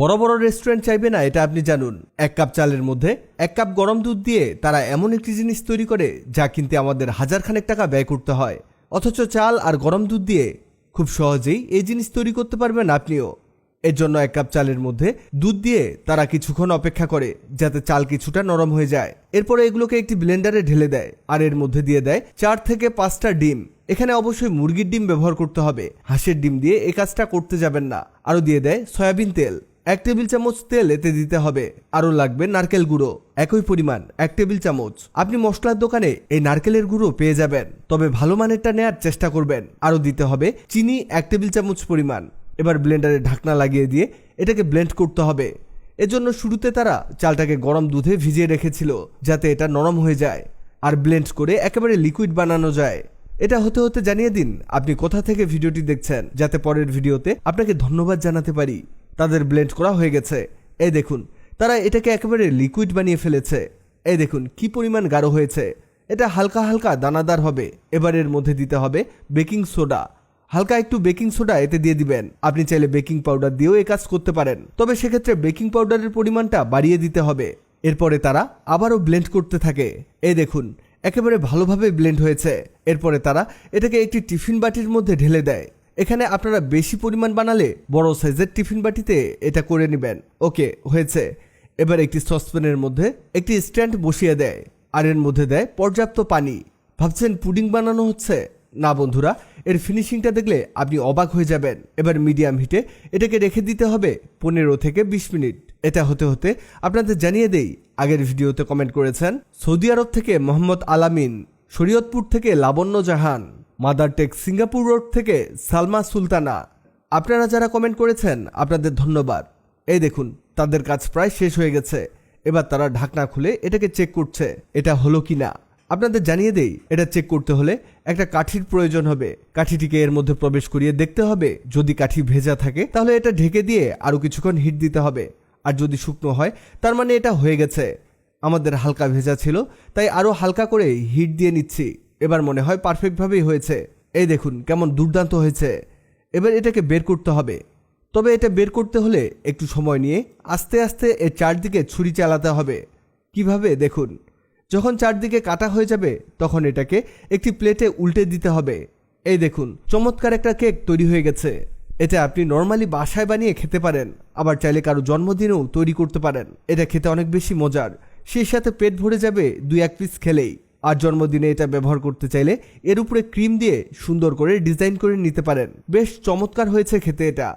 বড় বড় রেস্টুরেন্ট চাইবে না, এটা আপনি জানুন। এক কাপ চালের মধ্যে এক কাপ গরম দুধ দিয়ে তারা এমন একটি জিনিস তৈরি করে যা কিনতে আমাদের হাজার খানেক টাকা ব্যয় করতে হয়। অথচ চাল আর গরম দুধ দিয়ে খুব সহজেই এই জিনিস তৈরি করতে পারবেন আপনিও। এর জন্য এক কাপ চালের মধ্যে দুধ দিয়ে তারা কিছুক্ষণ অপেক্ষা করে যাতে চাল কিছুটা নরম হয়ে যায়। এরপরে এগুলোকে একটি ব্লেন্ডারে ঢেলে দেয় আর এর মধ্যে দিয়ে দেয় চার থেকে পাঁচটা ডিম। এখানে অবশ্যই মুরগির ডিম ব্যবহার করতে হবে। হাঁসের ডিম দিয়ে এই কাজটা করতে যাবেন না। আরও দিয়ে দেয় সয়াবিন তেল। এক টেবিল চামচ তেল এতে দিতে হবে। আরও লাগবে নারকেল গুঁড়ো। একই পরিমাণ, এক টেবিল চামচ। আপনি মশলার দোকানে এই নারকেলের গুঁড়ো পেয়ে যাবেন। তবে ভালো মানেরটা নেয়ার চেষ্টা করবেন। আরও দিতে হবে চিনি এক টেবিল চামচ পরিমাণ। এবার ব্লেন্ডারে ঢাকনা লাগিয়ে দিয়ে এটাকে ব্লেন্ড করতে হবে। এজন্য শুরুতে তারা চালটাকে গরম দুধে ভিজিয়ে রেখেছিল, যাতে এটা নরম হয়ে যায় আর ব্লেন্ড করে একেবারে লিকুইড বানানো যায়। এটা হতে হতে জানিয়ে দিন, আপনি কোথা থেকে ভিডিওটি দেখছেন, যাতে পরের ভিডিওতে আপনাকে ধন্যবাদ জানাতে পারি। তাদের ব্লেন্ড করা হয়ে গেছে। এই দেখুন, তারা এটাকে একেবারে লিকুইড বানিয়ে ফেলেছে। এই দেখুন, কি পরিমাণ গাঢ় হয়েছে। এটা হালকা হালকা দানাদার হবে। এবার এর মধ্যে দিতে হবে বেকিং সোডা হালকা একটু বেকিং সোডা এতে দিয়ে দিবেন। আপনি চাইলে বেকিং পাউডার দিয়েও এ কাজ করতে পারেন। তবে সেক্ষেত্রে বেকিং পাউডারের পরিমাণটা বাড়িয়ে দিতে হবে। এরপরে তারা আবারও ব্লেন্ড করতে থাকে। এই দেখুন, একেবারে ভালোভাবে ব্লেন্ড হয়েছে। এরপরে তারা এটাকে একটি টিফিন বাটির মধ্যে ঢেলে দেয়। এখানে আপনারা বেশি পরিমাণ বানালে বড় সাইজের টিফিন বাটিতে এটা করে নেবেন। ওকে, হয়েছে। এবার একটি সসপ্যানের মধ্যে একটি স্ট্যান্ড বসিয়ে দেয় আর এর মধ্যে দেয় পর্যাপ্ত পানি। ভাবছেন পুডিং বানানো হচ্ছে? না বন্ধুরা, এর ফিনিশিংটা দেখলে আপনি অবাক হয়ে যাবেন। এবার মিডিয়াম হিটে এটাকে রেখে দিতে হবে পনেরো থেকে বিশ মিনিট। এটা হতে হতে আপনাদের জানিয়ে দেই, আগের ভিডিওতে কমেন্ট করেছেন, সৌদি আরব থেকে মোহাম্মদ আলামিন, শরীয়তপুর থেকে লাবণ্য জাহান। মাদারটেক সিঙ্গাপুর রোড থেকে সালমা সুলতানা। আপনারা যারা কমেন্ট করেছেন, আপনাদের ধন্যবাদ। এই দেখুন, তাদের কাজ প্রায় শেষ হয়ে গেছে। এবার তারা ঢাকনা খুলে এটাকে চেক করছে, এটা হলো কি না আপনাদের জানিয়ে দেই, এটা চেক করতে হলে একটা কাঠির প্রয়োজন হবে। কাঠিটিকে এর মধ্যে প্রবেশ করিয়ে দেখতে হবে। যদি কাঠি ভেজা থাকে, তাহলে এটা ঢেকে দিয়ে আরও কিছুক্ষণ হিট দিতে হবে। আর যদি শুকনো হয়, তার মানে এটা হয়ে গেছে। আমাদের হালকা ভেজা ছিল, তাই আরও হালকা করে হিট দিয়ে নিচ্ছি। এবার মনে হয় পারফেক্টভাবেই হয়েছে। এই দেখুন, কেমন দুর্দান্ত হয়েছে। এবার এটাকে বের করতে হবে। তবে এটা বের করতে হলে একটু সময় নিয়ে আস্তে আস্তে এর চারদিকে ছুরি চালাতে হবে। কীভাবে? দেখুন, যখন চারদিকে কাটা হয়ে যাবে, তখন এটাকে একটি প্লেটে উল্টে দিতে হবে। এই দেখুন, চমৎকার একটা কেক তৈরি হয়ে গেছে। এটা আপনি নর্মালি বাসায় বানিয়ে খেতে পারেন, আবার চাইলে কারও জন্মদিনেও তৈরি করতে পারেন। এটা খেতে অনেক বেশি মজার। সেই সাথে পেট ভরে যাবে দুই এক পিস খেলেই। আর জন্মদিনে এটা ব্যবহার করতে চাইলে এর উপরে ক্রিম দিয়ে সুন্দর করে ডিজাইন করে নিতে পারেন। বেশ চমৎকার হয়েছে খেতে এটা।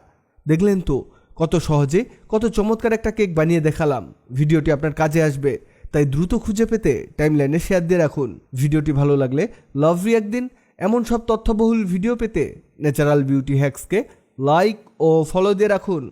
দেখলেন তো, কত সহজে, কত চমৎকার একটা কেক বানিয়ে দেখালাম। ভিডিওটি আপনার কাজে আসবে, তাই দ্রুত খুঁজে পেতে টাইমলাইনে শেয়ার দিয়ে রাখুন। ভিডিওটি ভালো লাগলে লাভ রিয়াক দিন এমন সব তথ্যবহুল ভিডিও পেতে ন্যাচারাল বিউটি হ্যাক্সকে লাইক ও ফলো দিয়ে রাখুন।